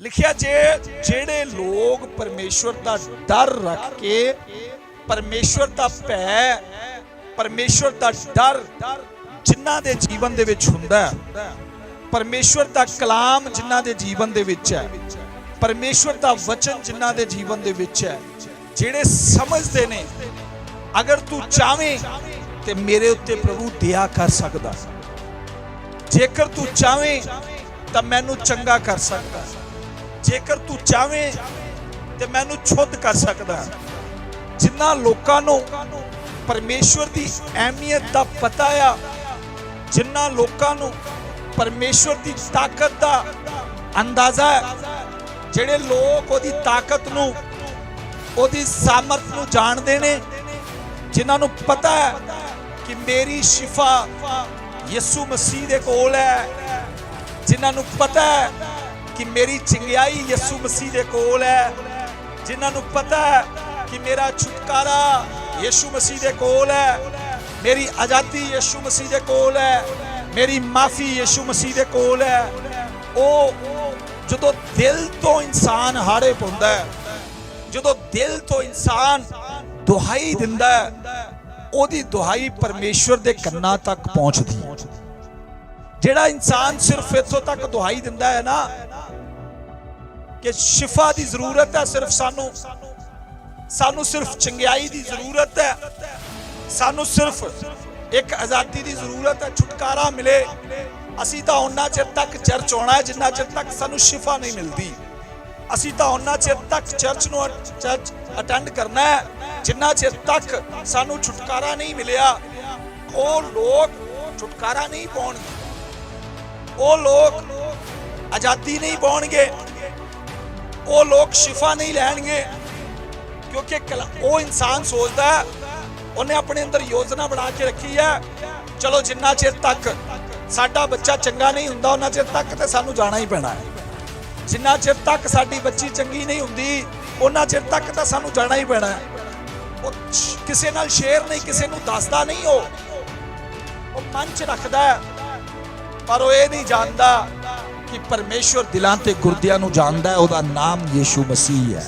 ਲਿਖਿਆ ਜੇ ਜਿਹੜੇ ਲੋਕ ਪਰਮੇਸ਼ਵਰ ਦਾ ਡਰ ਰੱਖ ਕੇ ਪਰਮੇਸ਼ਵਰ ਦਾ ਭੈ, ਪਰਮੇਸ਼ਵਰ ਦਾ ਡਰ ਜਿਨ੍ਹਾਂ ਦੇ ਜੀਵਨ ਦੇ ਵਿੱਚ ਹੁੰਦਾ ਹੈ, ਪਰਮੇਸ਼ਵਰ ਦਾ ਕਲਾਮ ਜਿਨ੍ਹਾਂ ਦੇ ਜੀਵਨ ਦੇ ਵਿੱਚ ਹੈ, ਪਰਮੇਸ਼ਵਰ ਦਾ ਵਚਨ ਜਿਨ੍ਹਾਂ ਦੇ ਜੀਵਨ ਦੇ ਵਿੱਚ ਹੈ, ਜਿਹੜੇ ਸਮਝਦੇ ਨੇ, ਅਗਰ ਤੂੰ ਚਾਵੇਂ ਤੇ ਮੇਰੇ ਉੱਤੇ ਪ੍ਰਭੂ ਦਇਆ ਕਰ ਸਕਦਾ। ਜੇਕਰ ਤੂੰ ਚਾਵੇਂ ਤਾਂ ਮੈਨੂੰ ਚੰਗਾ ਕਰ ਸਕਦਾ। ਜੇਕਰ ਤੂੰ ਚਾਵੇਂ ਤੇ ਮੈਨੂੰ ਛੁੱਤ ਕਰ ਸਕਦਾ ਜਿਨ੍ਹਾਂ ਲੋਕਾਂ ਨੂੰ ਪਰਮੇਸ਼ਵਰ ਦੀ ਅਹਿਮੀਅਤ ਦਾ ਪਤਾ ਆ ਜਿਨ੍ਹਾਂ ਲੋਕਾਂ ਨੂੰ ਪਰਮੇਸ਼ਵਰ ਦੀ ਤਾਕਤ ਦਾ ਅੰਦਾਜ਼ਾ ਹੈ, ਜਿਹੜੇ ਲੋਕ ਉਹਦੀ ਤਾਕਤ ਨੂੰ, ਉਹਦੀ ਸਾਮਰਥ ਨੂੰ ਜਾਣਦੇ ਨੇ, ਜਿਨ੍ਹਾਂ ਨੂੰ ਪਤਾ ਹੈ ਕਿ ਮੇਰੀ ਸ਼ਿਫਾ ਯਿਸੂ ਮਸੀਹ ਦੇ ਕੋਲ ਹੈ, ਜਿਨ੍ਹਾਂ ਨੂੰ ਪਤਾ ਹੈ ਕਿ ਮੇਰੀ ਚੰਗਿਆਈ ਯਿਸੂ ਮਸੀਹ ਦੇ ਕੋਲ ਹੈ। ਜਿਨ੍ਹਾਂ ਨੂੰ ਪਤਾ ਹੈ ਕਿ ਮੇਰਾ ਛੁਟਕਾਰਾ ਯਿਸੂ ਮਸੀਹ ਦੇ ਕੋਲ ਹੈ। ਮੇਰੀ ਆਜ਼ਾਦੀ ਯਿਸੂ ਮਸੀਹ ਦੇ ਕੋਲ ਹੈ। ਮੇਰੀ ਮਾਫੀ ਯਿਸੂ ਮਸੀਹ ਦੇ ਕੋਲ ਹੈ। ਉਹ ਜਦੋਂ ਦਿਲ ਤੋਂ ਇਨਸਾਨ ਹਾਰੇ ਪਾਉਂਦਾ ਹੈ, ਜਦੋਂ ਦਿਲ ਤੋਂ ਇਨਸਾਨ ਦੁਹਾਈ ਦਿੰਦਾ ਹੈ, ਉਹਦੀ ਦੁਹਾਈ ਪਰਮੇਸ਼ਵਰ ਦੇ ਕੰਨਾਂ ਤੱਕ ਪਹੁੰਚਦੀ ਹੈ। ਜਿਹੜਾ ਇਨਸਾਨ ਸਿਰਫ ਇੱਥੋਂ ਤੱਕ ਦੁਹਾਈ ਦਿੰਦਾ ਹੈ ਨਾ ਕਿ ਸ਼ਿਫਾ ਦੀ ਜ਼ਰੂਰਤ ਹੈ, ਸਿਰਫ ਸਾਨੂੰ। ਸਾਨੂੰ ਸਿਰਫ ਚੰਗਿਆਈ ਦੀ ਜ਼ਰੂਰਤ ਹੈ। ਸਾਨੂੰ ਸਿਰਫ ਇੱਕ ਆਜ਼ਾਦੀ ਦੀ ਜ਼ਰੂਰਤ ਹੈ, ਛੁਟਕਾਰਾ ਮਿਲੇ। ਅਸੀਂ ਤਾਂ ਉਹਨਾਂ ਚਿਰ ਤੱਕ ਚਰਚ ਆਉਣਾ ਜਿੰਨਾ ਚਿਰ ਤੱਕ ਸਾਨੂੰ ਸ਼ਿਫਾ ਨਹੀਂ ਮਿਲਦੀ। ਅਸੀਂ ਤਾਂ ਉਹਨਾਂ ਚਿਰ ਤੱਕ ਚਰਚ ਨੂੰ ਚਰਚ ਅਟੈਂਡ ਕਰਨਾ ਹੈ, ਜਿੰਨਾ ਚਿਰ ਤੱਕ ਸਾਨੂੰ ਛੁਟਕਾਰਾ ਨਹੀਂ ਮਿਲਿਆ। ਉਹ ਲੋਕ ਛੁਟਕਾਰਾ ਨਹੀਂ ਪਾਉਣਗੇ। ਉਹ ਲੋਕ ਆਜ਼ਾਦੀ ਨਹੀਂ ਪਾਉਣਗੇ। ਉਹ ਲੋਕ ਸ਼ਿਫਾ ਨਹੀਂ ਲੈਣਗੇ, ਕਿਉਂਕਿ ਕਲਾ- ਉਹ ਇਨਸਾਨ ਸੋਚਦਾ ਉਹਨੇ ਆਪਣੇ ਅੰਦਰ ਯੋਜਨਾ ਬਣਾ ਕੇ ਰੱਖੀ ਹੈ, ਚਲੋ ਜਿੰਨਾ ਚਿਰ ਤੱਕ ਸਾਡਾ ਬੱਚਾ ਚੰਗਾ ਨਹੀਂ ਹੁੰਦਾ, ਉਹਨਾਂ ਚਿਰ ਤੱਕ ਤੇ ਸਾਨੂੰ ਜਾਣਾ ਹੀ ਪੈਣਾ ਹੈ। ਜਿੰਨਾ ਚਿਰ ਤੱਕ ਸਾਡੀ ਬੱਚੀ ਚੰਗੀ ਨਹੀਂ ਹੁੰਦੀ, ਉਹਨਾਂ ਚਿਰ ਤੱਕ ਤਾਂ ਸਾਨੂੰ ਜਾਣਾ ਹੀ ਪੈਣਾ ਹੈ। ਉਹ ਕਿਸੇ ਨਾਲ ਸ਼ੇਅਰ ਨਹੀਂ, ਕਿਸੇ ਨੂੰ ਦੱਸਦਾ ਨਹੀਂ ਉਹ। ਉਹ ਮਨ ਚ ਰੱਖਦਾ ਪਰ ਉਹ ਇਹ ਨਹੀਂ ਜਾਣਦਾ ਕਿ ਪਰਮੇਸ਼ਵਰ ਦਿਲਾਂ ਤੇ ਗੁਰਦਿਆਂ ਨੂੰ ਜਾਣਦਾ ਹੈ ਉਹਦਾ ਨਾਮ ਯੀਸ਼ੂ ਮਸੀਹ ਹੈ।